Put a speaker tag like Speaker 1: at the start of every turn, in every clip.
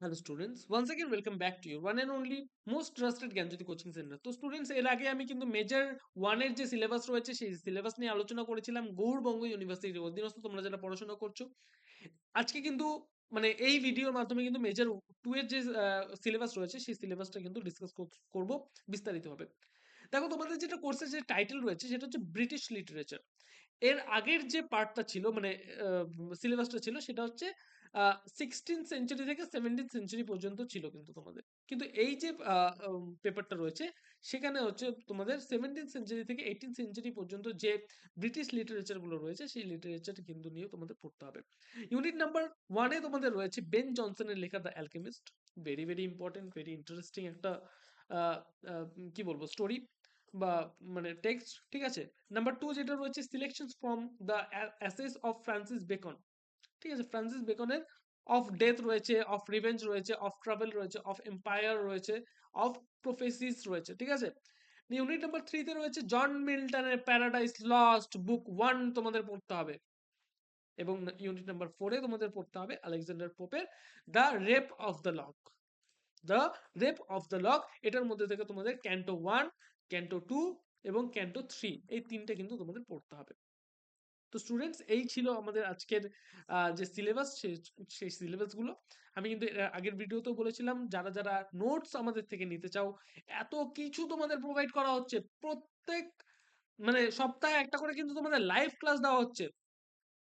Speaker 1: hello students once again welcome back to your one and only most trusted Gyanjyoti coaching centre তো students এর আগে আমি কিন্তু major ওয়ানের যে সিলেবাস রয়েছে সেই সিলেবাস নিয়ে আলোচনা করেছিলাম গৌড়বঙ্গ ইউনিভার্সিটির অধীনস্থ তোমরা যারা পড়াশোনা করছো আজকে কিন্তু মানে এই ভিডিওর মাধ্যমে কিন্তু মেজর টু এর যে সিলেবাস রয়েছে সেই সিলেবাসটা কিন্তু ডিসকাস করব বিস্তারিতভাবে দেখো তোমাদের যেটা কোর্সের যে টাইটেল রয়েছে সেটা হচ্ছে ব্রিটিশ লিটারেচার এর আগের যে পার্টটা ছিল মানে সিলেবাসটা ছিল সেটা হচ্ছে সিক্সটিন সেঞ্চুরি থেকে সেভেন্টিন সেঞ্চুরি পর্যন্ত ছিল কিন্তু তোমাদের। কিন্তু এই যে পেপারটা রয়েছে, সেখানে হচ্ছে তোমাদের সেভেন্টিন সেঞ্চুরি থেকে এইটিন সেঞ্চুরি পর্যন্ত যে ব্রিটিশ লিটারেচারগুলো রয়েছে, সেই লিটারেচার কিন্তু নিয়ে তোমাদের পড়তে হবে। ইউনিট নাম্বার ওয়ানে তোমাদের রয়েছে বেন জনসনের লেখা the Alchemist very very important very interesting একটা কি বলব স্টোরি বা মানে টেক্সট ঠিক আছে? নাম্বার টু যেটা রয়েছে selection from the essays of Francis Bacon ঠিক আছে ফ্রান্সিস বেকনের অফ ডেথ রয়েছে অফ রিভেঞ্জ রয়েছে অফ ট্রাভেল রয়েছে অফ এম্পায়ার রয়েছে অফ প্রফেসিস রয়েছে, ঠিক আছে? ইউনিট নাম্বার থ্রিতে রয়েছে জন মিল্টনের প্যারাডাইস লস্ট বুক ওয়ান তোমাদের পড়তে হবে। এবং ইউনিট নাম্বার ফোরে তোমাদের পড়তে হবে Alexander পোপের the rape of the lock the rape of the lock এটার মধ্যে থেকে তোমাদের ক্যান্টো ওয়ান ক্যান্টো টু এবং ক্যান্টো থ্রি এই তিনটে কিন্তু তোমাদের পড়তে হবে। তো স্টুডেন্টস এই ছিল আমাদের আজকের যে সিলেবাস সেই সিলেবাসগুলো আমি কিন্তু আগের ভিডিওতেও বলেছিলাম, যারা যারা নোটস আমাদের থেকে নিতে চাও, এত কিছু তোমাদের প্রোভাইড করা হচ্ছে। প্রত্যেক মানে সপ্তাহে একটা করে কিন্তু তোমাদের লাইভ ক্লাস দেওয়া হচ্ছে।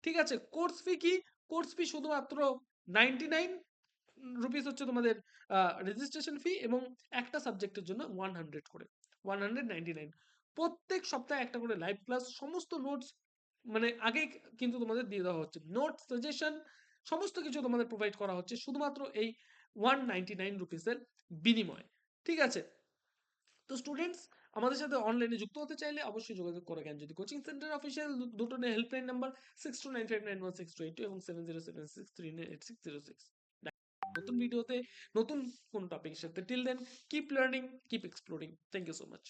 Speaker 1: ঠিক আছে? কোর্স ফি কি? কোর্স ফি শুধুমাত্র নাইনটি নাইন রুপিস হচ্ছে তোমাদের রেজিস্ট্রেশন ফি এবং একটা সাবজেক্টের জন্য ওয়ান হান্ড্রেড করে। ওয়ান হান্ড্রেড নাইনটি নাইন প্রত্যেক সপ্তাহে একটা করে লাইভ ক্লাস সমস্ত নোটস মানে আগে কিন্তু তোমাদের দিয়ে দেওয়া হচ্ছে। নোট সাজেশন সমস্ত কিছু তোমাদের প্রোভাইড করা হচ্ছে শুধুমাত্র এই ওয়ান নাইনটি নাইন রুপিসের বিনিময়ে। ঠিক আছে? তো স্টুডেন্টস আমাদের সাথে অনলাইনে যুক্ত হতে চাইলে অবশ্যই যোগাযোগ করে জ্ঞান যদি কোচিং সেন্টার অফিসিয়াল দুটো helpline number six two nine five nine one six two eight এবং seven zero seven six three nine eight six zero six নতুন ভিডিওতে নতুন কোন টপিকের সাথে। Till then keep learning keep exploring thank you so much